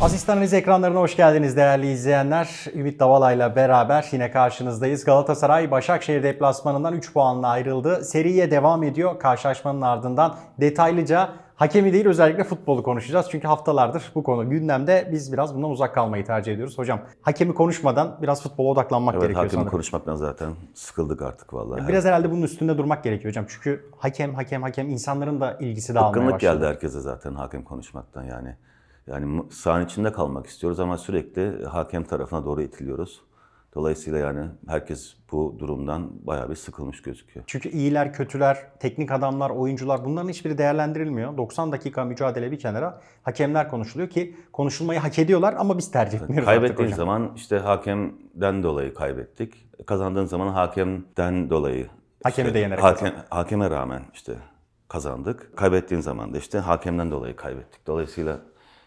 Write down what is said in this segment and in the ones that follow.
Asistan analiz ekranlarına hoş geldiniz değerli izleyenler. Ümit Davala'yla beraber yine karşınızdayız. Galatasaray Başakşehir deplasmanından 3 puanla ayrıldı. Seriye devam ediyor. Karşılaşmanın ardından detaylıca hakemi değil özellikle futbolu konuşacağız. Çünkü haftalardır bu konu gündemde. Biz biraz bundan uzak kalmayı tercih ediyoruz. Hocam hakemi konuşmadan biraz futbola odaklanmak Evet gerekiyor hakemi sanırım. konuşmaktan zaten sıkıldık artık vallahi. Biraz herhalde bunun üstünde durmak gerekiyor hocam. Çünkü hakem hakem hakem insanların da ilgisi dağılmaya Bıkkınlık başladı. geldi herkese zaten hakem konuşmaktan yani. Yani sahanın içinde kalmak istiyoruz ama sürekli hakem tarafına doğru itiliyoruz. Dolayısıyla yani herkes bu durumdan bayağı bir sıkılmış gözüküyor. Çünkü iyiler, kötüler, teknik adamlar, oyuncular bunların hiçbiri değerlendirilmiyor. 90 dakika mücadele bir kenara hakemler konuşuluyor ki konuşulmayı hak ediyorlar ama biz tercih etmiyoruz Kaybettiğin zaman işte hakemden dolayı kaybettik. Kazandığın zaman hakemden dolayı Hakemi işte de yenerek hakem, hakeme rağmen işte kazandık. Kaybettiğin zaman da işte hakemden dolayı kaybettik. Dolayısıyla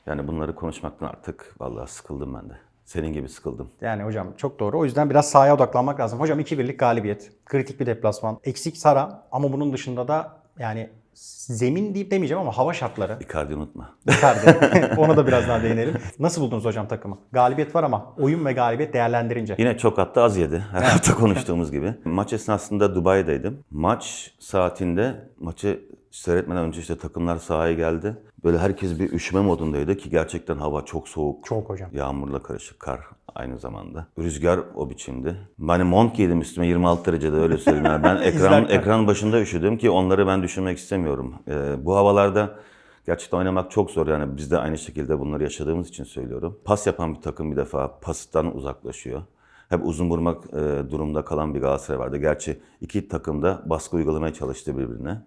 yani bunları konuşmaktan artık vallahi sıkıldım ben de. Senin gibi sıkıldım. Yani hocam çok doğru. O yüzden biraz sahaya odaklanmak lazım. Hocam 2-1'lik galibiyet. Kritik bir deplasman. Eksik Sara ama bunun dışında da yani zemin deyip demeyeceğim ama hava şartları. Icardi unutma. Icardi. Ona da biraz daha değinelim. Nasıl buldunuz hocam takımı? Galibiyet var ama oyun ve galibiyet değerlendirince. Yine çok hatta az yedi. Her hafta konuştuğumuz gibi. Maç esnasında Dubai'deydim. Maç saatinde maçı seyretmeden önce işte takımlar sahaya geldi. Böyle herkes bir üşüme modundaydı ki gerçekten hava çok soğuk. Çok hocam. Yağmurla karışık kar aynı zamanda. Rüzgar o biçimdi. Ben mont giydim üstüme 26 derecede öyle söyleyeyim. Yani ben ekran, ekran başında üşüdüm ki onları ben düşünmek istemiyorum. Ee, bu havalarda gerçekten oynamak çok zor. Yani biz de aynı şekilde bunları yaşadığımız için söylüyorum. Pas yapan bir takım bir defa pastan uzaklaşıyor. Hep uzun vurmak e, durumda kalan bir Galatasaray vardı. Gerçi iki takım da baskı uygulamaya çalıştı birbirine.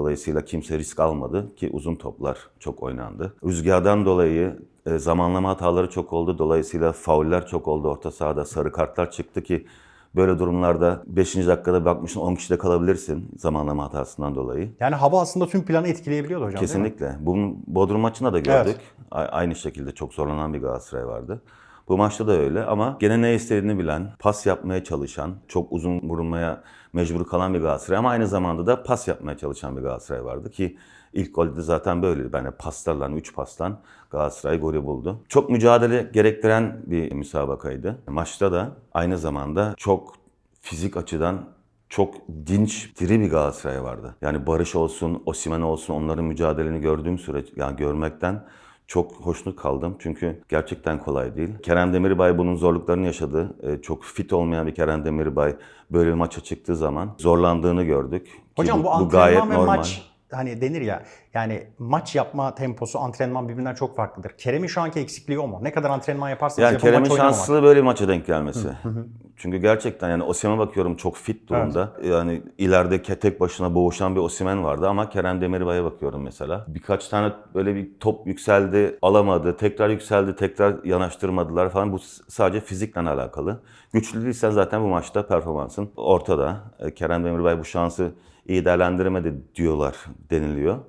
Dolayısıyla kimse risk almadı ki uzun toplar çok oynandı. Rüzgardan dolayı e, zamanlama hataları çok oldu. Dolayısıyla fauller çok oldu orta sahada. Sarı kartlar çıktı ki böyle durumlarda 5. dakikada bakmışsın 10 kişide kalabilirsin zamanlama hatasından dolayı. Yani hava aslında tüm planı etkileyebiliyordu hocam? Kesinlikle. Bunun Bodrum maçında da gördük. A- Aynı şekilde çok zorlanan bir Galatasaray vardı. Bu maçta da öyle ama gene ne istediğini bilen, pas yapmaya çalışan, çok uzun vurulmaya mecbur kalan bir Galatasaray ama aynı zamanda da pas yapmaya çalışan bir Galatasaray vardı ki ilk golde de zaten böyleydi. Yani paslarla, 3 paslan Galatasaray golü buldu. Çok mücadele gerektiren bir müsabakaydı. Maçta da aynı zamanda çok fizik açıdan çok dinç, diri bir Galatasaray vardı. Yani Barış olsun, Osimhen olsun onların mücadeleni gördüğüm süreç, yani görmekten çok hoşnut kaldım. Çünkü gerçekten kolay değil. Kerem Demirbay bunun zorluklarını yaşadı. Ee, Çok fit olmayan bir Kerem Demirbay böyle bir maça çıktığı zaman zorlandığını gördük. Hocam bu, bu antrenman gayet ve normal. maç hani denir ya yani maç yapma temposu antrenman birbirinden çok farklıdır. Kerem'in şu anki eksikliği o mu? Ne kadar antrenman yaparsanız Yani yapın Kerem'in maç şanslı böyle bir maça denk gelmesi. Çünkü gerçekten yani Osimhen'e bakıyorum çok fit durumda. Yani ileride tek başına boğuşan bir Osimhen vardı ama Kerem Demirbay'a bakıyorum mesela. Birkaç tane böyle bir top yükseldi, alamadı. Tekrar yükseldi, tekrar yanaştırmadılar falan. Bu sadece fizikle alakalı. Güçlü değilsen zaten bu maçta performansın ortada. E, Kerem Demirbay bu şansı iyi değerlendiremedi diyorlar, deniliyor.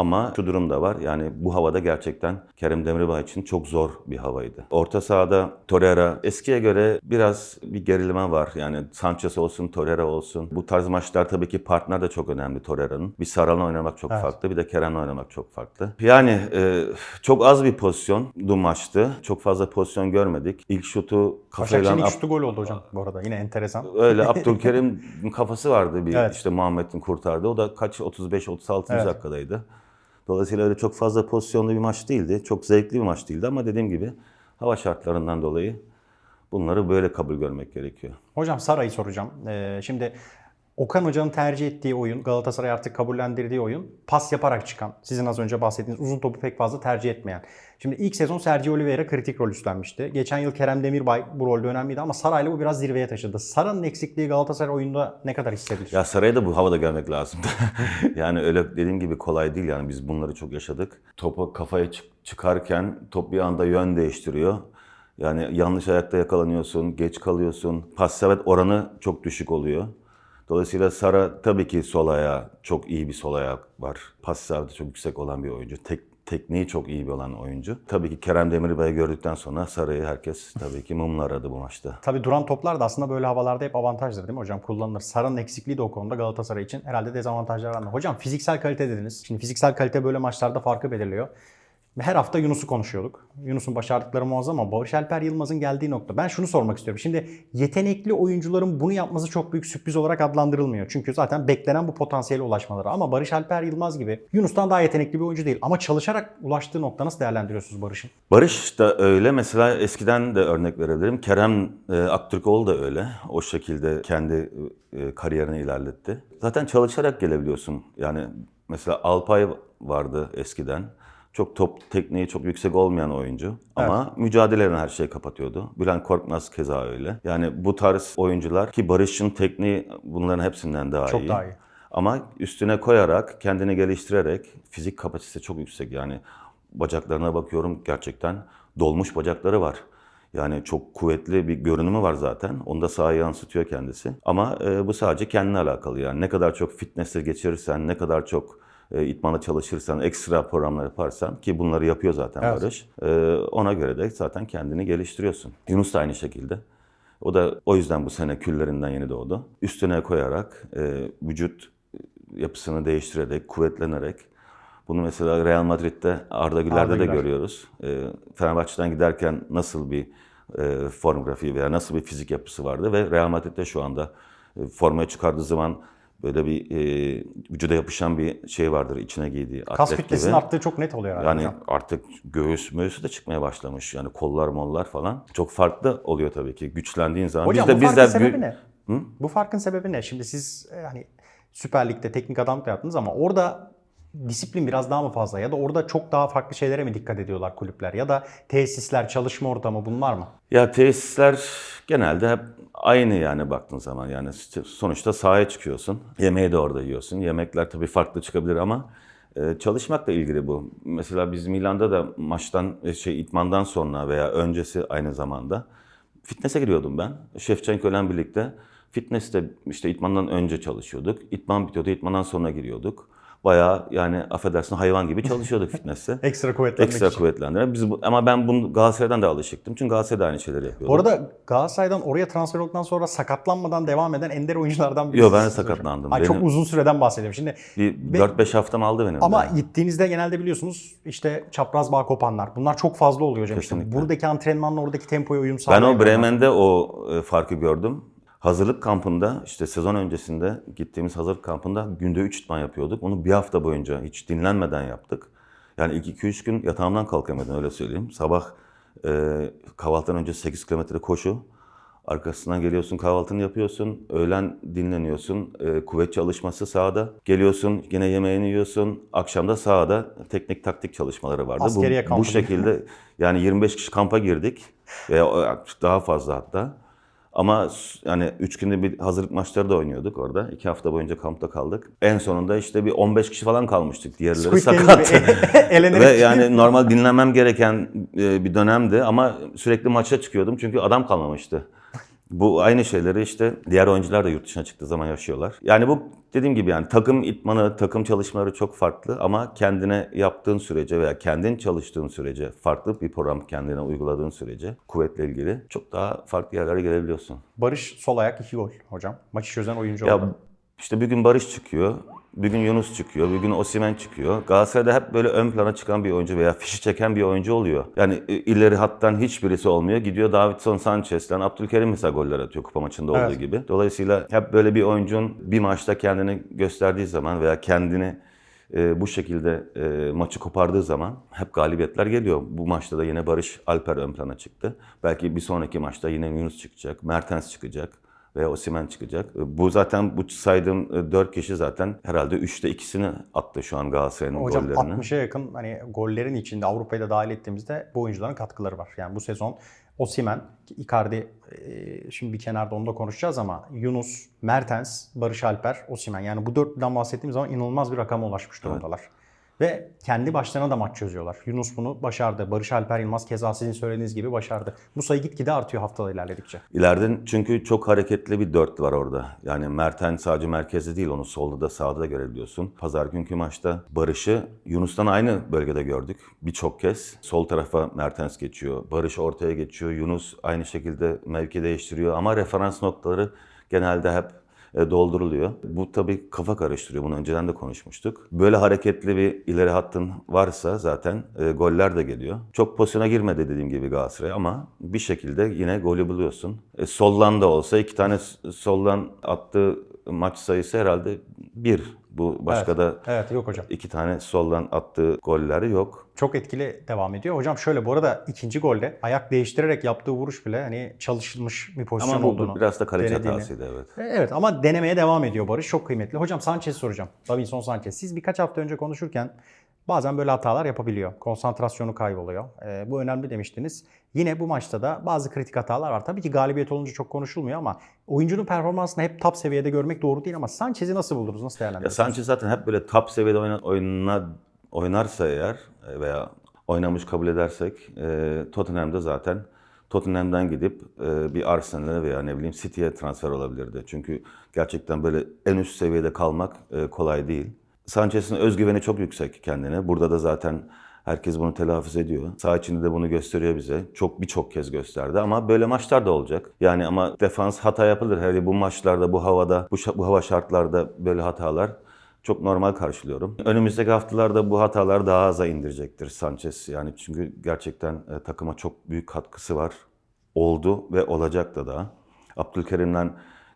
Ama şu durum da var. Yani bu havada gerçekten Kerem Demirbay için çok zor bir havaydı. Orta sahada Torreira eskiye göre biraz bir gerilime var. Yani Sanchez olsun, Torreira olsun. Bu tarz maçlar tabii ki partner de çok önemli Torreira'nın. Bir Saral'la oynamak çok Evet. farklı, bir de Kerem'le oynamak çok farklı. Yani e, çok az bir pozisyon bu maçtı. Çok fazla pozisyon görmedik. İlk şutu kafayla Başakşehir'in ilk şutu gol oldu hocam bu arada. Yine enteresan. Öyle Abdülkerim kafası vardı bir Evet. işte Muhammed'in kurtardı. O da kaç 35-36. Evet. dakikadaydı. Dolayısıyla öyle çok fazla pozisyonlu bir maç değildi. Çok zevkli bir maç değildi ama dediğim gibi hava şartlarından dolayı bunları böyle kabul görmek gerekiyor. Hocam Sara'yı soracağım. Ee, şimdi Okan Hoca'nın tercih ettiği oyun, Galatasaray artık kabullendirdiği oyun pas yaparak çıkan. Sizin az önce bahsettiğiniz uzun topu pek fazla tercih etmeyen. Şimdi ilk sezon Sergio Oliveira kritik rol üstlenmişti. Geçen yıl Kerem Demirbay bu rolde önemliydi ama Saray'la bu biraz zirveye taşıdı. Sara'nın eksikliği Galatasaray oyunda ne kadar hissedilir? Ya Saray'a da bu havada gelmek lazım. yani öyle dediğim gibi kolay değil yani biz bunları çok yaşadık. Topu kafaya çık- çıkarken top bir anda yön değiştiriyor. Yani yanlış ayakta yakalanıyorsun, geç kalıyorsun. Pas sevet oranı çok düşük oluyor. Dolayısıyla Sara tabii ki sol ayağı çok iyi bir sol ayağı var. Pas serveti çok yüksek olan bir oyuncu. Tek, tekniği çok iyi bir olan oyuncu. Tabii ki Kerem Demirbay'ı gördükten sonra Sara'yı herkes tabii ki mumla aradı bu maçta. Tabii duran toplar da aslında böyle havalarda hep avantajdır değil mi hocam? Kullanılır. Sara'nın eksikliği de o konuda Galatasaray için herhalde dezavantajlar var. Hocam fiziksel kalite dediniz. Şimdi fiziksel kalite böyle maçlarda farkı belirliyor. Her hafta Yunus'u konuşuyorduk. Yunus'un başardıkları muazzam ama Barış Alper Yılmaz'ın geldiği nokta. Ben şunu sormak istiyorum. Şimdi yetenekli oyuncuların bunu yapması çok büyük sürpriz olarak adlandırılmıyor. Çünkü zaten beklenen bu potansiyele ulaşmaları. Ama Barış Alper Yılmaz gibi Yunus'tan daha yetenekli bir oyuncu değil. Ama çalışarak ulaştığı nokta nasıl değerlendiriyorsunuz Barış'ın? Barış da öyle. Mesela eskiden de örnek verebilirim. Kerem e, Aktürkoğlu da öyle. O şekilde kendi e, kariyerini ilerletti. Zaten çalışarak gelebiliyorsun. Yani mesela Alpay vardı eskiden. Çok top tekniği çok yüksek olmayan oyuncu. Ama mücadeleyle her şeyi kapatıyordu. Bülent Korkmaz keza öyle. Yani bu tarz oyuncular ki Barış'ın tekniği bunların hepsinden daha Çok iyi. daha iyi. Ama üstüne koyarak, kendini geliştirerek fizik kapasitesi çok yüksek. Yani bacaklarına bakıyorum gerçekten dolmuş bacakları var. Yani çok kuvvetli bir görünümü var zaten. Onu da sahaya yansıtıyor kendisi. Ama e, bu sadece kendine alakalı yani. Ne kadar çok fitness'e geçirirsen, ne kadar çok e, itmana çalışırsan, ekstra programlar yaparsan ki bunları yapıyor zaten Evet. Barış. e, ona göre de zaten kendini geliştiriyorsun. Yunus da aynı şekilde. O da o yüzden bu sene küllerinden yeni doğdu. Üstüne koyarak, e, vücut yapısını değiştirerek, kuvvetlenerek bunu mesela Real Madrid'de Arda Güler'de Arda de Güler. görüyoruz. E, Fenerbahçe'den giderken nasıl bir e, form grafiği veya nasıl bir fizik yapısı vardı ve Real Madrid'de şu anda e, formaya çıkardığı zaman böyle bir e, vücuda yapışan bir şey vardır içine giydiği Kas kütlesinin arttığı çok net oluyor herhalde. Yani hocam. artık göğüs möğüsü de çıkmaya başlamış. Yani kollar mollar falan. Çok farklı oluyor tabii ki güçlendiğin zaman. Hocam biz de, bu biz farkın de sebebi ne? Bu farkın sebebi ne? Şimdi siz e, hani Süper Lig'de teknik adamlık da yaptınız ama orada disiplin biraz daha mı fazla ya da orada çok daha farklı şeylere mi dikkat ediyorlar kulüpler ya da tesisler, çalışma ortamı bunlar mı? Ya tesisler genelde hep aynı yani baktığın zaman yani sonuçta sahaya çıkıyorsun. Yemeği de orada yiyorsun. Yemekler tabii farklı çıkabilir ama e, çalışmakla ilgili bu. Mesela biz Milan'da da maçtan e, şey itmandan sonra veya öncesi aynı zamanda fitness'e giriyordum ben. Şefçenko'yla birlikte fitness'te işte itmandan önce çalışıyorduk. İtman bitiyordu, itmandan sonra giriyorduk. Bayağı yani affedersin hayvan gibi çalışıyorduk fitness'te. Ekstra kuvvetlenmek Ekstra için. kuvvetlendirme. Biz bu, ama ben bunu Galatasaray'dan da alışıktım. Çünkü Galatasaray'da aynı şeyleri yapıyordum. Bu arada Galatasaray'dan oraya transfer olduktan sonra sakatlanmadan devam eden ender oyunculardan birisi. Yo, ben de sakatlandım. Ay, çok Benim- uzun süreden bahsediyorum. Şimdi Bir Be- 4-5 haftam aldı benim ama de. gittiğinizde genelde biliyorsunuz işte çapraz bağ kopanlar. Bunlar çok fazla oluyor hocam. İşte Kesinlikle. buradaki antrenmanla oradaki tempoya uyum Ben sağlayamıyorlar. o Bremen'de o e, farkı gördüm. Hazırlık kampında işte sezon öncesinde gittiğimiz hazırlık kampında günde 3 itman yapıyorduk. Onu bir hafta boyunca hiç dinlenmeden yaptık. Yani ilk 2-3 gün yatağımdan kalkamadım öyle söyleyeyim. Sabah e, kahvaltıdan önce 8 kilometre koşu. Arkasından geliyorsun kahvaltını yapıyorsun. Öğlen dinleniyorsun. E, kuvvet çalışması sahada. Geliyorsun yine yemeğini yiyorsun. Akşamda sahada teknik taktik çalışmaları vardı. Askeriye bu, bu şekilde yani 25 kişi kampa girdik. Veya daha fazla hatta. Ama yani 3 günde bir hazırlık maçları da oynuyorduk orada. 2 hafta boyunca kampta kaldık. En sonunda işte bir 15 kişi falan kalmıştık. Diğerleri Squid sakat. Ve yani normal dinlenmem gereken e, bir dönemdi ama sürekli maça çıkıyordum çünkü adam kalmamıştı. Bu aynı şeyleri işte diğer oyuncular da yurt dışına çıktığı zaman yaşıyorlar. Yani bu dediğim gibi yani takım itmanı, takım çalışmaları çok farklı ama kendine yaptığın sürece veya kendin çalıştığın sürece, farklı bir program kendine uyguladığın sürece kuvvetle ilgili çok daha farklı yerlere gelebiliyorsun. Barış sol ayak 2 gol hocam. Maçı çözen oyuncu Ya oldu. işte bir gün Barış çıkıyor, bir gün Yunus çıkıyor, bir gün Osimhen çıkıyor. Galatasaray'da hep böyle ön plana çıkan bir oyuncu veya fişi çeken bir oyuncu oluyor. Yani e, ileri hattan hiçbirisi olmuyor. Gidiyor Davidson Sanchez'den Abdülkerim mesela goller atıyor kupa maçında olduğu Evet. gibi. Dolayısıyla hep böyle bir oyuncunun bir maçta kendini gösterdiği zaman veya kendini e, bu şekilde e, maçı kopardığı zaman hep galibiyetler geliyor. Bu maçta da yine Barış Alper ön plana çıktı. Belki bir sonraki maçta yine Yunus çıkacak, Mertens çıkacak veya Osimhen çıkacak. E, Bu zaten bu saydığım 4 kişi zaten herhalde 3'te ikisini attı şu an Galatasaray'ın Hocam gollerini. 60'a yakın hani gollerin içinde Avrupa'yı da dahil ettiğimizde bu oyuncuların katkıları var. Yani bu sezon Osimhen, Icardi e, şimdi bir kenarda onu da konuşacağız ama Yunus, Mertens, Barış Alper, Osimhen yani bu dörtlüden bahsettiğimiz zaman inanılmaz bir rakama ulaşmış durumdalar. Ve kendi başlarına da maç çözüyorlar. Yunus bunu başardı. Barış Alper Yılmaz keza sizin söylediğiniz gibi başardı. Bu sayı gitgide artıyor haftalar ilerledikçe. İleriden çünkü çok hareketli bir dörtlü var orada. Yani Mertens sadece merkezde değil onu solda da sağda da görebiliyorsun. Pazar günkü maçta Barış'ı Yunus'tan aynı bölgede gördük. Birçok kez sol tarafa Mertens geçiyor. Barış ortaya geçiyor. Yunus aynı şekilde mevki değiştiriyor ama referans noktaları genelde hep dolduruluyor. Bu tabii kafa karıştırıyor. Bunu önceden de konuşmuştuk. Böyle hareketli bir ileri hattın varsa zaten e, goller de geliyor. Çok pozisyona girmedi dediğim gibi Galatasaray ama bir şekilde yine golü buluyorsun. E, soldan da olsa iki tane soldan attığı maç sayısı herhalde bir. Bu başka Evet. da Evet yok hocam. iki tane soldan attığı goller yok. Çok etkili devam ediyor. Hocam şöyle bu arada ikinci golde ayak değiştirerek yaptığı vuruş bile hani çalışılmış bir pozisyon Ama olduğunu. biraz da kaleci hatasıydı evet. E, Evet ama denemeye devam ediyor Barış. Çok kıymetli. Hocam Sanchez soracağım. Davinson Sanchez. Siz birkaç hafta önce konuşurken bazen böyle hatalar yapabiliyor. Konsantrasyonu kayboluyor. E, bu önemli demiştiniz. Yine bu maçta da bazı kritik hatalar var. Tabii ki galibiyet olunca çok konuşulmuyor ama oyuncunun performansını hep top seviyede görmek doğru değil ama Sanchez'i nasıl buldunuz? Nasıl Ya değerlendiriyorsunuz? Sanchez zaten hep böyle top seviyede oyna, oyna, oynarsa eğer e, veya oynamış kabul edersek e, Tottenham'da zaten Tottenham'dan gidip e, bir Arsenal'e veya ne bileyim City'ye transfer olabilirdi. Çünkü gerçekten böyle en üst seviyede kalmak kolay değil. Sanchez'in özgüveni çok yüksek kendine. Burada da zaten herkes bunu telaffuz ediyor. Sağ içinde de bunu gösteriyor bize. Çok birçok kez gösterdi ama böyle maçlar da olacak. Yani ama defans hata yapılır. Hele bu maçlarda, bu havada, bu, bu hava şartlarda böyle hatalar çok normal karşılıyorum. Önümüzdeki haftalarda bu hatalar daha aza indirecektir Sanchez. Yani çünkü gerçekten e, takıma çok büyük katkısı var. Oldu ve olacak da daha. Abdülkerim'den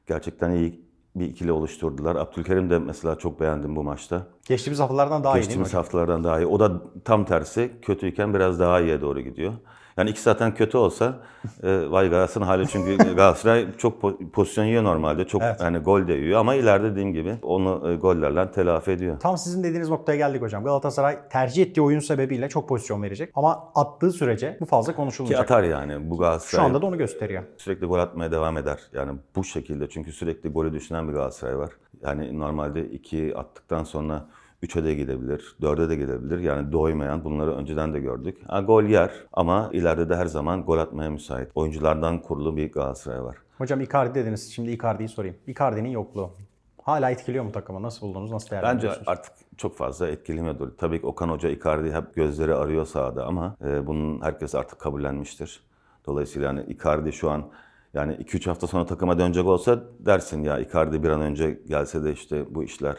gerçekten iyi bir ikili oluşturdular. Abdülkerim de mesela çok beğendim bu maçta. Geçtiğimiz haftalardan daha iyi değil mi Geçtiğimiz haftalardan daha iyi. O da tam tersi kötüyken biraz daha iyiye doğru gidiyor. Yani ikisi zaten kötü olsa e, vay Galatasaray'ın hali çünkü Galatasaray çok po- pozisyon yiyor normalde. Çok Evet. yani gol de yiyor ama ileride dediğim gibi onu e, gollerle telafi ediyor. Tam sizin dediğiniz noktaya geldik hocam. Galatasaray tercih ettiği oyun sebebiyle çok pozisyon verecek. Ama attığı sürece bu fazla Ki konuşulmayacak. atar yani bu Şu Galatasaray. anda da onu gösteriyor. Sürekli gol atmaya devam eder. Yani bu şekilde çünkü sürekli golü düşünen bir Galatasaray var. Yani normalde 2 attıktan sonra 3'e de gidebilir, 4'e de gidebilir. Yani doymayan bunları önceden de gördük. Ha, gol yer ama ileride de her zaman gol atmaya müsait. Oyunculardan kurulu bir Galatasaray var. Hocam Icardi dediniz. Şimdi Icardi'yi sorayım. Icardi'nin yokluğu. Hala etkiliyor mu takımı? Nasıl buldunuz? Nasıl Bence değerlendiriyorsunuz? artık çok fazla etkilemiyordur. Tabii ki Okan Hoca Icardi hep gözleri arıyor sahada ama e, bunun herkes artık kabullenmiştir. Dolayısıyla yani Icardi şu an yani 2-3 hafta sonra takıma dönecek olsa dersin ya Icardi bir an önce gelse de işte bu işler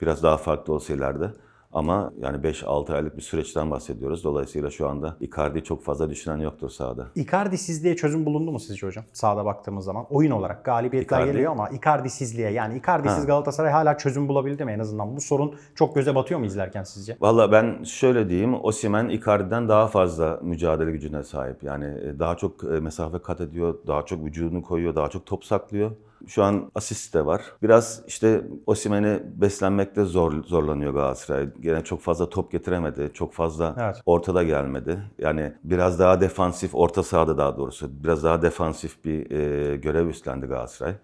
biraz daha farklı olsa ileride. Ama yani 5-6 aylık bir süreçten bahsediyoruz. Dolayısıyla şu anda Icardi'yi çok fazla düşünen yoktur sahada. Icardi'sizliğe çözüm bulundu mu sizce hocam? Sahada baktığımız zaman. Oyun olarak galibiyetler Icardi- geliyor ama Icardi'sizliğe yani Icardi'siz Ha. Galatasaray hala çözüm bulabildi mi en azından? Bu sorun çok göze batıyor mu izlerken sizce? Valla ben şöyle diyeyim, Osimhen Icardi'den daha fazla mücadele gücüne sahip. Yani e, daha çok e, mesafe kat ediyor, daha çok vücudunu koyuyor, daha çok top saklıyor. Şu an asist de var. Biraz işte Osimhen'i beslenmekte zor zorlanıyor Galatasaray. Gene çok fazla top getiremedi, çok fazla Evet. ortada gelmedi. Yani biraz daha defansif, orta sahada daha doğrusu, biraz daha defansif bir e, görev üstlendi Galatasaray.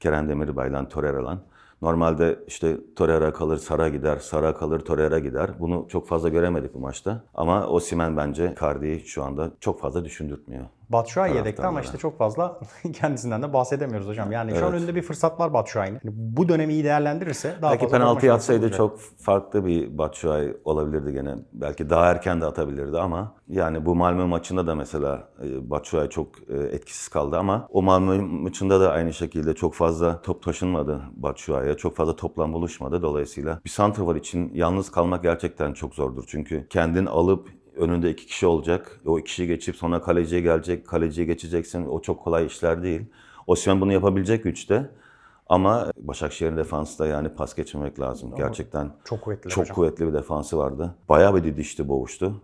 Kerem Demirbay'la Torreira'lan. Normalde işte Torreira kalır, Sara gider, Sara kalır, Torreira gider. Bunu çok fazla göremedik bu maçta. Ama Osimhen bence Icardi'yi şu anda çok fazla düşündürtmüyor. Batshuayi yedekte ama işte çok fazla kendisinden de bahsedemiyoruz hocam. Yani şu an Evet. önünde bir fırsat var Batshuayi'nin. Yani bu dönemi iyi değerlendirirse daha Belki fazla penaltı atsaydı olacak. çok farklı bir Batshuayi olabilirdi gene. Belki daha erken de atabilirdi ama yani bu Malmö maçında da mesela e, Batshuayi çok e, etkisiz kaldı ama o Malmö maçında da aynı şekilde çok fazla top taşınmadı Batshuayi'ye. Çok fazla toplam buluşmadı. Dolayısıyla bir santrfor için yalnız kalmak gerçekten çok zordur. Çünkü kendin alıp önünde iki kişi olacak. O kişi geçip sonra kaleciye gelecek. Kaleciye geçeceksin. O çok kolay işler değil. Osimhen bunu yapabilecek güçte. Ama Başakşehir'in defansı da yani pas geçmemek lazım. Gerçekten Çok kuvvetli çok hocam. kuvvetli bir defansı vardı. Bayağı bir didişti, boğuştu.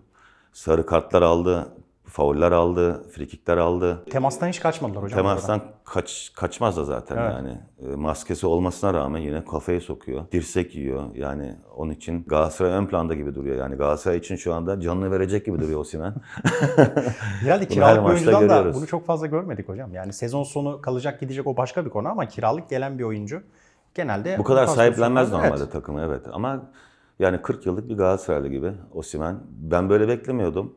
Sarı kartlar aldı, fauller aldı, frikikler aldı. Temastan hiç kaçmadılar hocam. Temastan kaç, kaçmaz da zaten Evet. yani. E, Maskesi olmasına rağmen yine kafayı sokuyor. Dirsek yiyor. Yani onun için Galatasaray ön planda gibi duruyor. Yani Galatasaray için şu anda canını verecek gibi duruyor Osimhen. Herhalde kiralık bir oyuncudan da görüyoruz. bunu çok fazla görmedik hocam. Yani sezon sonu kalacak gidecek o başka bir konu ama kiralık gelen bir oyuncu genelde Bu kadar sahiplenmez normalde takımı evet. Ama yani 40 yıllık bir Galatasaraylı gibi Osimhen. Ben böyle beklemiyordum.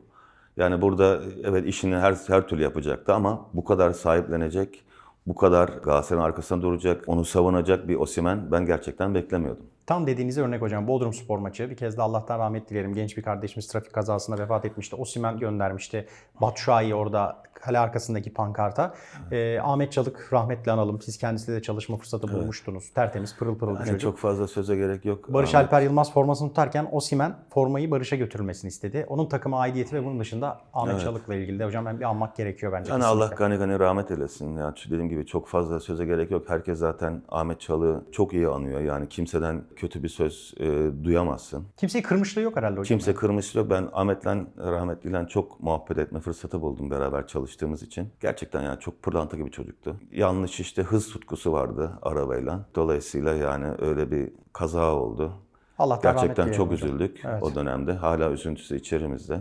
Yani burada evet işini her her türlü yapacaktı ama bu kadar sahiplenecek, bu kadar Galatasaray'ın arkasında duracak, onu savunacak bir Osimhen ben gerçekten beklemiyordum. Tam dediğinize örnek hocam. Bodrum spor maçı. Bir kez de Allah'tan rahmet dilerim. Genç bir kardeşimiz trafik kazasında vefat etmişti. Osimen göndermişti. Batshuayi orada kale arkasındaki pankarta. Ee, Ahmet Çalık rahmetli analım. Siz kendisiyle de çalışma fırsatı bulmuştunuz. Tertemiz pırıl pırıl bir Yani çocuk. çok fazla söze gerek yok. Barış Ahmet. Alper Yılmaz formasını tutarken Osimen formayı Barış'a götürülmesini istedi. Onun takıma aidiyeti ve bunun dışında Ahmet Çalık'la ilgili de hocam ben bir anmak gerekiyor bence. Yani kesinlikle. Allah gani gani rahmet eylesin. Yani dediğim gibi çok fazla söze gerek yok. Herkes zaten Ahmet Çalık'ı çok iyi anıyor. Yani kimseden kötü bir söz e, duyamazsın. Kimseyi kırmışlığı yok herhalde hocam. Kimse kırmışlık yok. Ben Ahmet'le, rahmetliyle çok muhabbet etme fırsatı buldum beraber çalıştığımız için. Gerçekten yani çok pırlanta gibi çocuktu. Yanlış işte hız tutkusu vardı arabayla. Dolayısıyla yani öyle bir kaza oldu. Allah'tan rahmet Gerçekten dileyelim çok hocam. üzüldük Evet. o dönemde. Hala üzüntüsü içerimizde.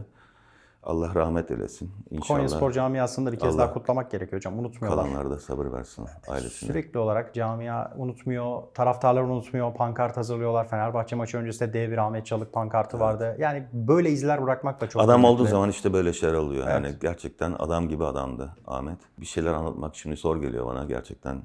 Allah rahmet eylesin. İnşallah Konya Spor camiasında bir kez Allah- daha kutlamak gerekiyor hocam. Unutmuyorlar. kalanlara da sabır versin ailesine. Sürekli olarak camia unutmuyor, taraftarlar unutmuyor, pankart hazırlıyorlar. Fenerbahçe maçı öncesinde dev bir Ahmet Çalık pankartı vardı. Yani böyle izler bırakmak da çok Adam kıymetli. olduğu zaman işte böyle şeyler oluyor. Yani gerçekten adam gibi adamdı Ahmet. Bir şeyler anlatmak şimdi zor geliyor bana. Gerçekten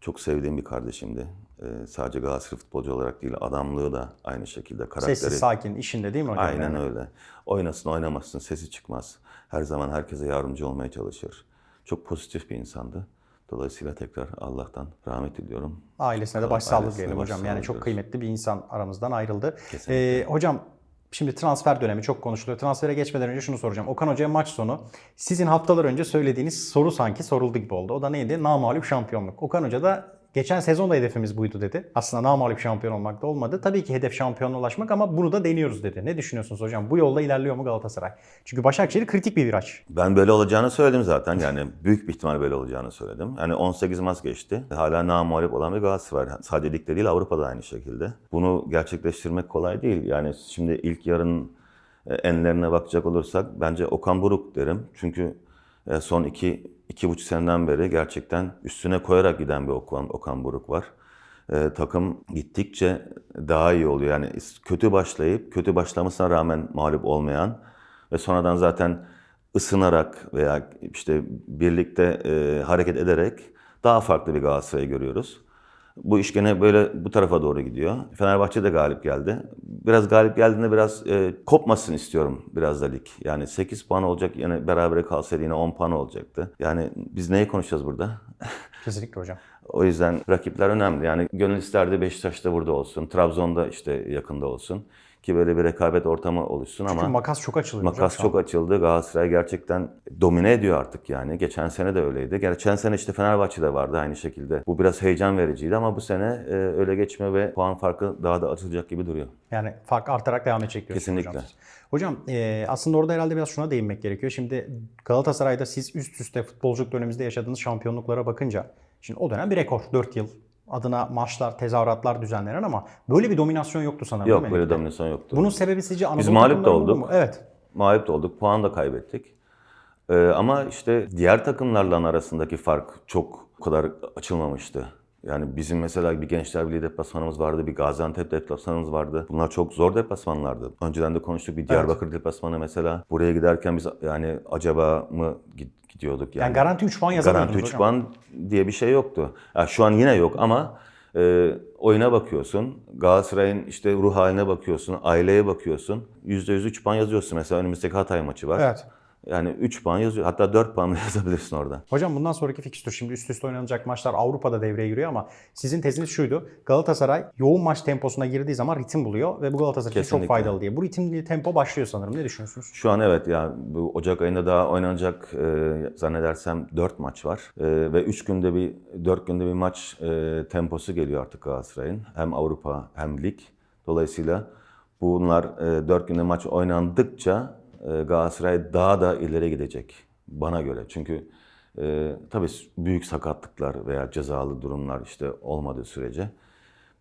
çok sevdiğim bir kardeşimdi. Ee, sadece Galatasaray futbolcu olarak değil, adamlığı da aynı şekilde. Karakteri. Sessiz, sakin, işinde değil mi hocam? Aynen Yani? öyle. Oynasın oynamasın sesi çıkmaz. Her zaman herkese yardımcı olmaya çalışır. Çok pozitif bir insandı. Dolayısıyla tekrar Allah'tan rahmet diliyorum. Ailesine de başsağlığı Ailesine diyelim hocam. Yani çok kıymetli bir insan aramızdan ayrıldı. Kesinlikle. Ee, hocam şimdi transfer dönemi çok konuşuluyor. Transfere geçmeden önce şunu soracağım. Okan Hoca'ya maç sonu sizin haftalar önce söylediğiniz soru sanki soruldu gibi oldu. O da neydi? Namalup şampiyonluk. Okan Hoca da Geçen sezon da hedefimiz buydu dedi. Aslında namalup şampiyon olmak da olmadı. Tabii ki hedef şampiyonluğa ulaşmak ama bunu da deniyoruz dedi. Ne düşünüyorsunuz hocam? Bu yolda ilerliyor mu Galatasaray? Çünkü Başakşehir kritik bir viraj. Ben böyle olacağını söyledim zaten. Yani büyük bir ihtimal böyle olacağını söyledim. Yani 18 maç geçti. Hala namuhalip olan bir Galatasaray. Sadece ligde değil Avrupa'da aynı şekilde. Bunu gerçekleştirmek kolay değil. Yani şimdi ilk yarın e, enlerine bakacak olursak bence Okan Buruk derim. Çünkü son iki, iki buçuk seneden beri gerçekten üstüne koyarak giden bir Okan, Okan Buruk var. E, takım gittikçe daha iyi oluyor. Yani kötü başlayıp kötü başlamasına rağmen mağlup olmayan ve sonradan zaten ısınarak veya işte birlikte e, hareket ederek daha farklı bir Galatasaray'ı görüyoruz. Bu iş gene böyle bu tarafa doğru gidiyor. Fenerbahçe de galip geldi. Biraz galip geldiğinde biraz e, kopmasın istiyorum biraz da lig. Yani 8 puan olacak yine berabere kalsaydı yine 10 puan olacaktı. Yani biz neyi konuşacağız burada? Kesinlikle hocam. O yüzden rakipler önemli. Yani gönül isterdi Beşiktaş'ta burada olsun. Trabzon'da işte yakında olsun. Ki böyle bir rekabet ortamı oluşsun Çünkü ama makas çok hocam makas an. çok açıldı. Galatasaray gerçekten domine ediyor artık yani. Geçen sene de öyleydi. Geçen sene işte Fenerbahçe'de vardı aynı şekilde. Bu biraz heyecan vericiydi ama bu sene e, öyle geçme ve puan farkı daha da açılacak gibi duruyor. Yani fark artarak devam edecek diyorsunuz Kesinlikle. hocam. Hocam e, aslında orada herhalde biraz şuna değinmek gerekiyor. Şimdi Galatasaray'da siz üst üste futbolculuk dönemimizde yaşadığınız şampiyonluklara bakınca şimdi o dönem bir rekor 4 yıl adına maçlar, tezahüratlar düzenlenen ama böyle bir dominasyon yoktu sanırım. Yok değil mi böyle dominasyon yoktu. Bunun sebebi sizce Anadolu Biz mağlup da olduk. mu? Evet. Mağlup da olduk, puan da kaybettik. Ee, ama işte diğer takımlarla arasındaki fark çok o kadar açılmamıştı. Yani bizim mesela bir Gençler Birliği deplasmanımız vardı, bir Gaziantep deplasmanımız vardı. Bunlar çok zor deplasmanlardı. Önceden de konuştuk bir Diyarbakır deplasmanı mesela. Buraya giderken biz yani acaba mı gidiyorduk yani. Yani garanti 3 puan yazamıyordunuz Garanti 3 hocam. puan diye bir şey yoktu. Ya şu an yine yok ama e, oyuna bakıyorsun. Galatasaray'ın işte ruh haline bakıyorsun. Aileye bakıyorsun. %100 3 puan yazıyorsun. Mesela önümüzdeki Hatay maçı var. Evet. Yani 3 puan yazıyor. Hatta 4 puan yazabilirsin orada. Hocam bundan sonraki fikstür şimdi üst üste oynanacak maçlar Avrupa'da devreye giriyor ama sizin teziniz şuydu. Galatasaray yoğun maç temposuna girdiği zaman ritim buluyor ve bu Galatasaray için çok faydalı diye. Bu ritimli tempo başlıyor sanırım. Ne düşünüyorsunuz? Şu an evet ya bu Ocak ayında daha oynanacak e, zannedersem 4 maç var. E, ve 3 günde bir 4 günde bir maç e, temposu geliyor artık Galatasaray'ın. Hem Avrupa hem lig. Dolayısıyla bunlar e, 4 günde maç oynandıkça Galatasaray daha da ileri gidecek bana göre. Çünkü e, tabii büyük sakatlıklar veya cezalı durumlar işte olmadığı sürece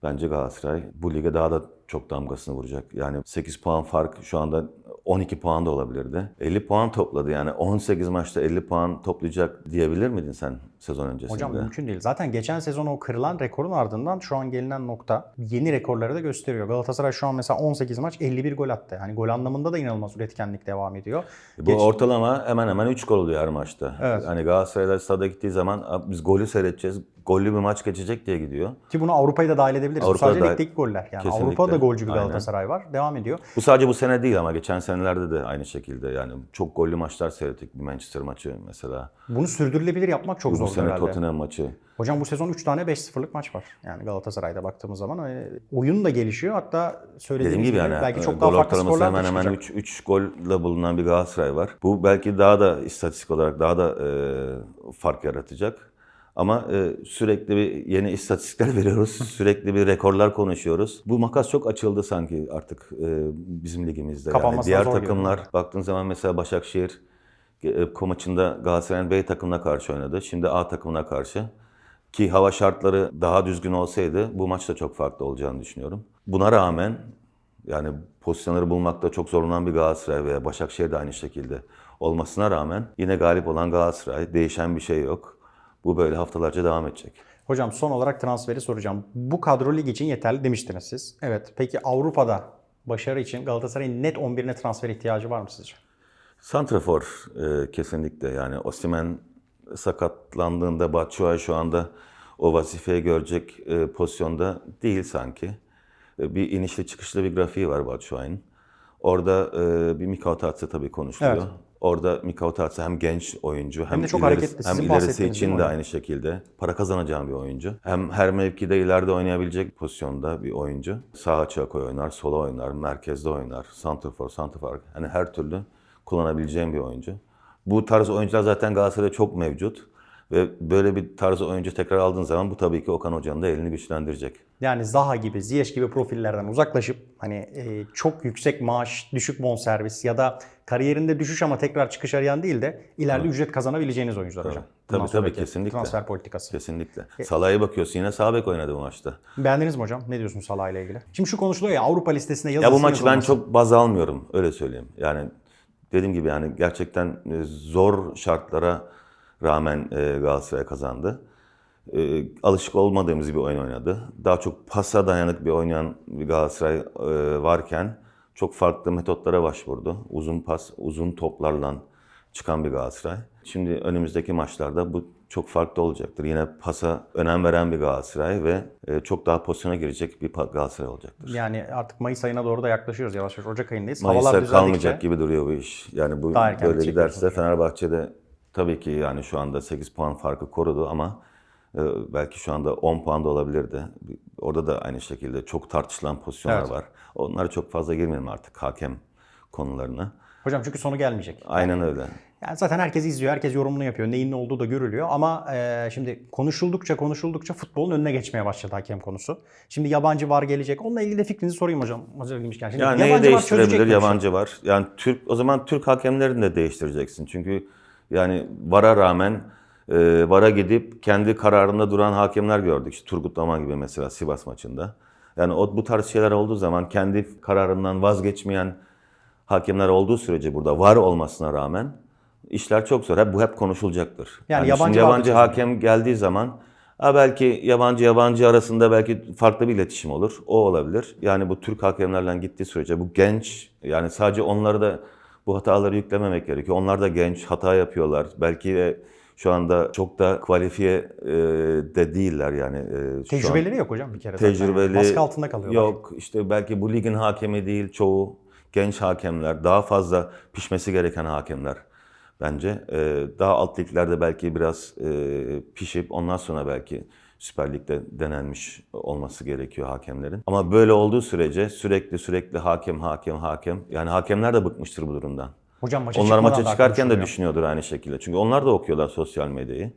bence Galatasaray bu lige daha da çok damgasını vuracak. Yani 8 puan fark şu anda 12 puan da olabilirdi. 50 puan topladı yani 18 maçta 50 puan toplayacak diyebilir miydin sen sezon öncesinde? Hocam mümkün değil. Zaten geçen sezon o kırılan rekorun ardından şu an gelinen nokta yeni rekorları da gösteriyor. Galatasaray şu an mesela 18 maç 51 gol attı. Yani gol anlamında da inanılmaz üretkenlik devam ediyor. Bu Geç- ortalama hemen hemen 3 gol oluyor her maçta. Evet. Hani Galatasaray'da stada gittiği zaman "Abi biz golü seyredeceğiz, gollü bir maç geçecek diye gidiyor. Ki bunu Avrupa'yı da dahil edebiliriz. Bu Avrupa'da sadece da- ligdeki goller. Yani Kesinlikle. Avrupa'da golcü bir Aynen. Galatasaray var. Devam ediyor. Bu sadece bu sene değil ama geçen senelerde de aynı şekilde yani çok gollü maçlar seyrettik. Bir Manchester maçı mesela. Bunu sürdürülebilir yapmak çok Bu zor sene herhalde. Tottenham maçı. Hocam bu sezon 3 tane 5-0'lık maç var. Yani Galatasaray'da baktığımız zaman hani oyun da gelişiyor. Hatta söylediğim Dediğim gibi yani belki e, çok daha farklı skorlar da hemen hemen çıkacak. 3 3 golle bulunan bir Galatasaray var. Bu belki daha da istatistik olarak daha da e, fark yaratacak. Ama e, sürekli bir yeni istatistikler veriyoruz. sürekli bir rekorlar konuşuyoruz. Bu makas çok açıldı sanki artık e, bizim ligimizde. Yani Kapanmasına diğer zor takımlar baktığın zaman mesela Başakşehir e, ko maçında Galatasaray'ın B takımına karşı oynadı. Şimdi A takımına karşı. Ki hava şartları daha düzgün olsaydı bu maç da çok farklı olacağını düşünüyorum. Buna rağmen yani pozisyonları bulmakta çok zorlanan bir Galatasaray veya Başakşehir de aynı şekilde olmasına rağmen yine galip olan Galatasaray. Değişen bir şey yok. Bu böyle haftalarca devam edecek. Hocam son olarak transferi soracağım. Bu kadro lig için yeterli demiştiniz siz. Evet. Peki Avrupa'da başarı için Galatasaray'ın net 11'ine transfer ihtiyacı var mı sizce? Santrafor e, kesinlikle yani Osimhen sakatlandığında Batshuayi şu anda o vazifeyi görecek e, pozisyonda değil sanki. E, bir inişli çıkışlı bir grafiği var Batshuayi'nin. Orada e, bir Mikao Tatsı tabii konuşuluyor. Evet. Orada Mikao Tatsı hem genç oyuncu hem, de çok ilerisi- hareketli, hem sizin ilerisi bahsettiğiniz için de aynı şekilde para kazanacağım bir oyuncu. Hem her mevkide ileride oynayabilecek pozisyonda bir oyuncu. Sağ açığa koy oynar, sola oynar, merkezde oynar, santrfor, santrfor. Hani her türlü kullanabileceğim bir oyuncu. Bu tarz oyuncular zaten Galatasaray'da çok mevcut. Ve böyle bir tarz oyuncu tekrar aldığın zaman bu tabii ki Okan Hoca'nın da elini güçlendirecek. Yani Zaha gibi, Ziyech gibi profillerden uzaklaşıp hani e, çok yüksek maaş, düşük bonservis ya da kariyerinde düşüş ama tekrar çıkış arayan değil de ileride ücret kazanabileceğiniz oyuncular hocam. Bundan Tabii, tabii, kesinlikle. Transfer politikası. Kesinlikle. Salah'a bakıyorsun yine sağ bek oynadı bu maçta. Beğendiniz mi hocam? Ne diyorsunuz Salah ile ilgili? Şimdi şu konuşuluyor ya Avrupa listesine Ya yazılsın bu maçı ben çok baz almıyorum öyle söyleyeyim. Yani dediğim gibi yani gerçekten e, zor şartlara rağmen e, Galatasaray kazandı. E, alışık olmadığımız bir oyun oynadı. Daha çok pasa dayanık bir oynayan bir Galatasaray e, varken çok farklı metotlara başvurdu. Uzun pas, uzun toplarla çıkan bir Galatasaray. Şimdi önümüzdeki maçlarda bu çok farklı olacaktır. Yine pasa önem veren bir Galatasaray ve e, çok daha pozisyona girecek bir Galatasaray olacaktır. Yani artık Mayıs ayına doğru da yaklaşıyoruz yavaş yavaş. Ocak ayındayız. Havalar Mayıs'a düzeldikçe kalmayacak gibi duruyor bu iş. Yani bu böyle giderse. Fenerbahçe'de tabii ki yani şu anda 8 puan farkı korudu ama e, belki şu anda 10 puan da olabilirdi. Orada da aynı şekilde çok tartışılan pozisyonlar Evet. var. Onlara çok fazla girmeyelim artık hakem konularına. Hocam çünkü sonu gelmeyecek. Aynen öyle. Yani zaten herkes izliyor, herkes yorumunu yapıyor. Neyin ne olduğu da görülüyor. Ama e, şimdi konuşuldukça konuşuldukça futbolun önüne geçmeye başladı hakem konusu. Şimdi yabancı var gelecek. Onunla ilgili de fikrinizi sorayım hocam. Hazır girmişken. Şimdi Yani neyi var değiştirebilir işi? yabancı var. Yani Türk o zaman Türk hakemlerini de değiştireceksin. Çünkü yani VAR'a rağmen e, VAR'a gidip kendi kararında duran hakemler gördük. İşte Turgut Dama gibi mesela Sivas maçında. Yani o bu tarz şeyler olduğu zaman kendi kararından vazgeçmeyen hakemler olduğu sürece burada VAR olmasına rağmen işler çok zor. Hep bu hep konuşulacaktır. Yani Yani, yabancı yabancı hakem geldiği zaman ha belki yabancı yabancı arasında belki farklı bir iletişim olur. O olabilir. Yani bu Türk hakemlerle gittiği sürece bu genç yani sadece onları da bu hataları yüklememek gerekiyor. Onlar da genç, hata yapıyorlar. Belki de şu anda çok da kualifiye e, de değiller yani. e, şu an- Tecrübeleri yok hocam bir kere tecrübeli Baskı altında kalıyorlar. Yok işte belki bu ligin hakemi değil çoğu genç hakemler daha fazla pişmesi gereken hakemler bence. Ee, daha alt liglerde belki biraz e, pişip ondan sonra belki Süper Lig'de denenmiş olması gerekiyor hakemlerin. Ama böyle olduğu sürece sürekli sürekli hakem hakem hakem yani hakemler de bıkmıştır bu durumdan. Hocam maça Onlar maça çıkarken de düşünüyordur aynı şekilde. Çünkü onlar da okuyorlar sosyal medyayı.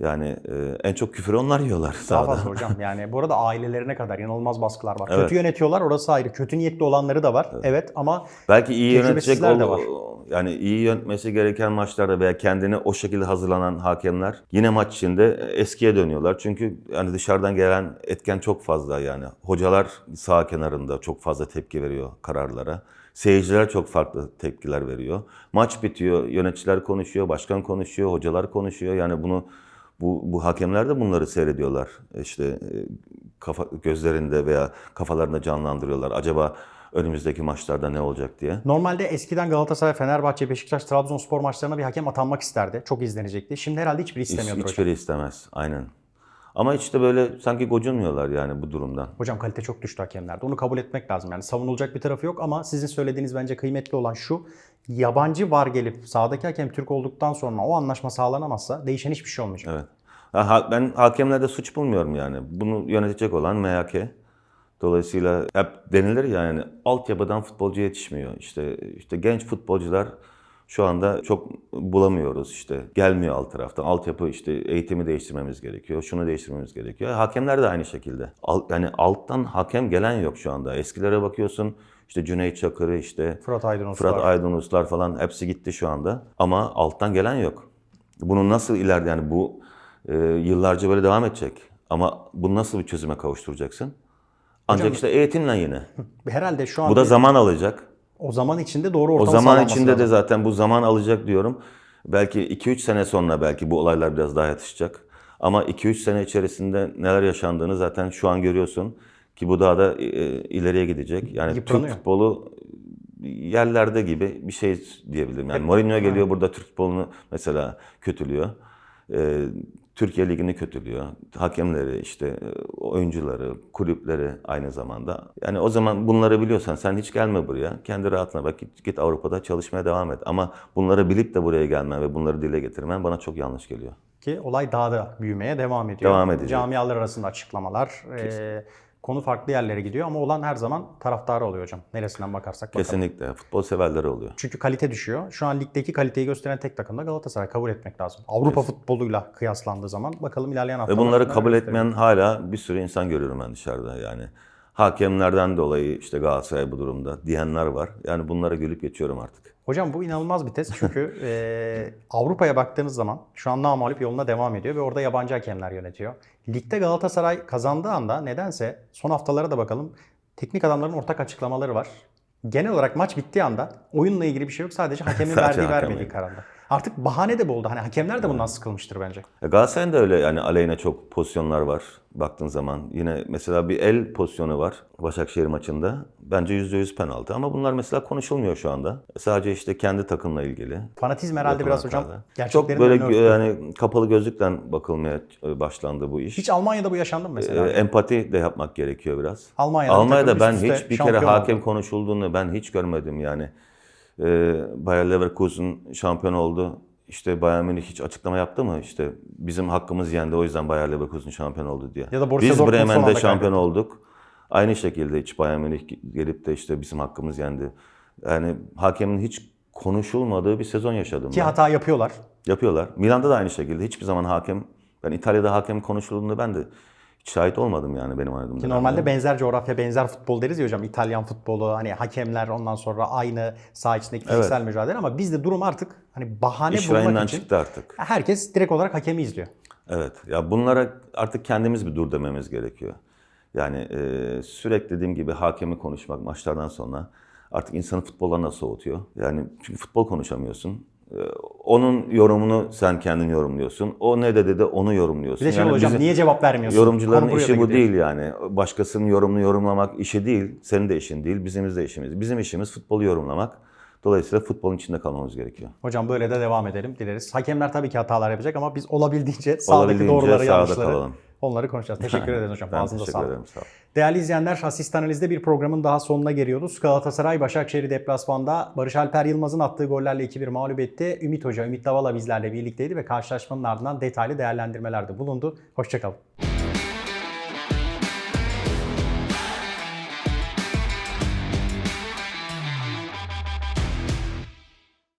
Yani e, en çok küfür onlar yiyorlar Daha sahada. fazla hocam. Yani bu arada ailelerine kadar inanılmaz baskılar var. Evet. Kötü yönetiyorlar orası ayrı. Kötü niyetli olanları da var. Evet, ama Belki iyi yönetecek Tecrübesizler de ol- var. yani iyi yönetmesi gereken maçlarda veya kendini o şekilde hazırlanan hakemler yine maç içinde eskiye dönüyorlar. Çünkü yani dışarıdan gelen etken çok fazla yani. Hocalar sağ kenarında çok fazla tepki veriyor kararlara. Seyirciler çok farklı tepkiler veriyor. Maç bitiyor, yöneticiler konuşuyor, başkan konuşuyor, hocalar konuşuyor. Yani bunu bu, bu hakemler de bunları seyrediyorlar. İşte e, kafa gözlerinde veya kafalarında canlandırıyorlar. Acaba önümüzdeki maçlarda ne olacak diye. normalde eskiden Galatasaray, Fenerbahçe, Beşiktaş, Trabzonspor maçlarına bir hakem atanmak isterdi. Çok izlenecekti. Şimdi herhalde hiçbiri Hiç, istemiyordur hocam. hiçbiri istemez. Aynen. Ama işte böyle sanki gocunmuyorlar yani bu durumdan. Hocam kalite çok düştü hakemlerde. Onu kabul etmek lazım. Yani savunulacak bir tarafı yok ama sizin söylediğiniz bence kıymetli olan şu. Yabancı var gelip sahadaki hakem Türk olduktan sonra o anlaşma sağlanamazsa değişen hiçbir şey olmayacak. Evet. Ha, ben hakemlerde suç bulmuyorum yani. Bunu yönetecek olan MHK. Dolayısıyla hep denilir ya yani altyapıdan futbolcu yetişmiyor. İşte işte genç futbolcular şu anda çok bulamıyoruz işte. Gelmiyor alt taraftan. Altyapı işte eğitimi değiştirmemiz gerekiyor. Şunu değiştirmemiz gerekiyor. Hakemler de aynı şekilde. Al- yani alttan hakem gelen yok şu anda. Eskilere bakıyorsun işte Cüneyt Çakır'ı işte Fırat Aydınus Fırat var. Aydınuslar falan hepsi gitti şu anda. Ama alttan gelen yok. Bunun nasıl ileride yani bu e, yıllarca böyle devam edecek. Ama bunu nasıl bir çözüme kavuşturacaksın? Ancak işte eğitimle yine. Herhalde şu an Bu da zaman alacak. O zaman içinde doğru O ortam zaman içinde de lazım. zaten bu zaman alacak diyorum. Belki 2-3 sene sonra belki bu olaylar biraz daha yatışacak. Ama 2-3 sene içerisinde neler yaşandığını zaten şu an görüyorsun. Ki bu daha da e, ileriye gidecek. Yani Türk futbolu yerlerde gibi bir şey diyebilirim. Yani Mourinho geliyor burada Türk futbolunu mesela kötülüyor. Ee, Türkiye Ligi'ni kötülüyor. Hakemleri, işte e, oyuncuları, kulüpleri aynı zamanda. Yani o zaman bunları biliyorsan sen hiç gelme buraya. Kendi rahatına bak git, git Avrupa'da çalışmaya devam et. Ama bunları bilip de buraya gelmen ve bunları dile getirmen bana çok yanlış geliyor. ki olay daha da büyümeye devam ediyor. Devam edecek. Camialar arasında açıklamalar, e, konu farklı yerlere gidiyor ama olan her zaman taraftarı oluyor hocam. Neresinden bakarsak bakalım. Kesinlikle. Futbol severleri oluyor. Çünkü kalite düşüyor. Şu an ligdeki kaliteyi gösteren tek takım da Galatasaray. Kabul etmek lazım. Avrupa futboluyla kıyaslandığı zaman bakalım ilerleyen Ve haftalarda. bunları neler kabul etmeyen hala bir sürü insan görüyorum ben dışarıda yani. Hakemlerden dolayı işte Galatasaray bu durumda diyenler var. Yani bunlara gülüp geçiyorum artık. Hocam bu inanılmaz bir test çünkü e, Avrupa'ya baktığınız zaman şu an namalip yoluna devam ediyor ve orada yabancı hakemler yönetiyor. Ligde Galatasaray kazandığı anda nedense son haftalara da bakalım teknik adamların ortak açıklamaları var. Genel olarak maç bittiği anda oyunla ilgili bir şey yok sadece hakemin Sadece verdiği hakem vermediği yani. Artık bahane de bu oldu. Hani hakemler de bundan sıkılmıştır bence. E, Galatasaray'ın da öyle yani aleyhine çok pozisyonlar var baktığın zaman. Yine mesela bir el pozisyonu var Başakşehir maçında. Bence %100 penaltı ama bunlar mesela konuşulmuyor şu anda. Sadece işte kendi takımla ilgili. Fanatizm herhalde biraz hocam Çok böyle yani kapalı gözlükten bakılmaya e, başlandı bu iş. Hiç Almanya'da bu yaşandı mı E, mesela? empati de yapmak gerekiyor biraz. Almanya'da, Almanya'da ben hiç bir kere hakem oldu. konuşulduğunu ben hiç görmedim yani. Ee, Bayer Leverkusen şampiyon oldu. İşte Bayern Münih hiç açıklama yaptı mı? İşte bizim hakkımız yendi o yüzden Bayer Leverkusen şampiyon oldu diye. Ya da Borussia Biz Dortmund Bremen'de şampiyon kaybetti. olduk. Aynı şekilde hiç Bayern Münih gelip de işte bizim hakkımız yendi. Yani hakemin hiç konuşulmadığı bir sezon yaşadım Ki ben. hata yapıyorlar. Yapıyorlar. Milan'da da aynı şekilde hiçbir zaman hakem ben İtalya'da hakem konuşulduğunda ben de hiç şahit olmadım yani benim oynadığım dönemde. normalde benzer coğrafya, benzer futbol deriz ya hocam. İtalyan futbolu, hani hakemler ondan sonra aynı saha içindeki fiziksel mücadele ama bizde durum artık hani bahane İş bulmak için çıktı artık. herkes direkt olarak hakemi izliyor. Evet. Ya bunlara artık kendimiz bir dur dememiz gerekiyor. Yani e, sürekli dediğim gibi hakemi konuşmak maçlardan sonra artık insanı futboldan da soğutuyor. Yani çünkü futbol konuşamıyorsun. E, onun yorumunu sen kendin yorumluyorsun. O ne dedi de onu yorumluyorsun. Bir de şey Yani hocam bizim niye cevap vermiyorsun? Yorumcuların Konu işi bu gidiyor. değil yani. Başkasının yorumunu yorumlamak işi değil. Senin de işin değil. Bizim de işimiz. Bizim işimiz futbolu yorumlamak. Dolayısıyla futbolun içinde kalmamız gerekiyor. Hocam böyle de devam edelim dileriz. Hakemler tabii ki hatalar yapacak ama biz olabildiğince sahadaki Olabildiğince doğruları sahada yanlışları kalalım. Onları konuşacağız. Teşekkür ederiz hocam. Ben Ağzınıza teşekkür sağlık. ederim. Sağ olun. Değerli izleyenler, asist analizde bir programın daha sonuna geliyoruz. Galatasaray Başakşehir'i deplasmanda Barış Alper Yılmaz'ın attığı gollerle 2-1 mağlup etti. Ümit Hoca, Ümit Davala bizlerle birlikteydi ve karşılaşmanın ardından detaylı değerlendirmelerde bulundu. Hoşçakalın.